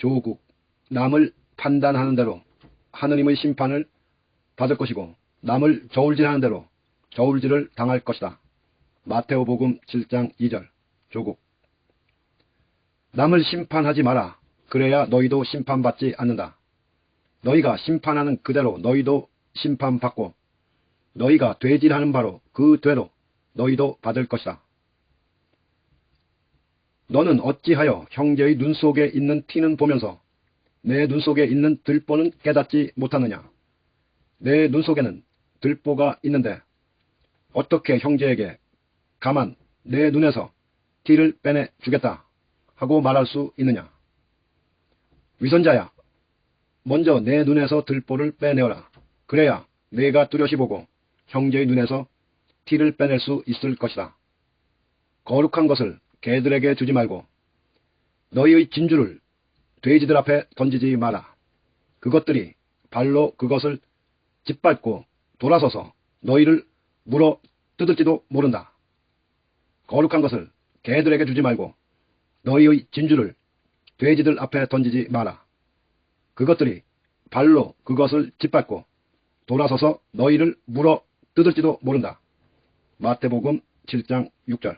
조국, 남을 판단하는 대로 하느님의 심판을 받을 것이고 남을 저울질하는 대로 저울질을 당할 것이다. 마테오복음 7장 2절 조국 남을 심판하지 마라. 그래야 너희도 심판받지 않는다. 너희가 심판하는 그대로 너희도 심판받고 너희가 되질하는 바로 그 되로 너희도 받을 것이다. 너는 어찌하여 형제의 눈 속에 있는 티는 보면서 내 눈 속에 있는 들보는 깨닫지 못하느냐? 내 눈 속에는 들보가 있는데 어떻게 형제에게 가만 내 눈에서 티를 빼내 주겠다 하고 말할 수 있느냐? 위선자야, 먼저 내 눈에서 들보를 빼내어라. 그래야 내가 뚜렷이 보고 형제의 눈에서 티를 빼낼 수 있을 것이다. 거룩한 것을 개들에게 주지 말고 너희의 진주를 돼지들 앞에 던지지 마라. 그것들이 발로 그것을 짓밟고 돌아서서 너희를 물어 뜯을지도 모른다. 거룩한 것을 개들에게 주지 말고 너희의 진주를 돼지들 앞에 던지지 마라. 그것들이 발로 그것을 짓밟고 돌아서서 너희를 물어 뜯을지도 모른다. 마태복음 7장 6절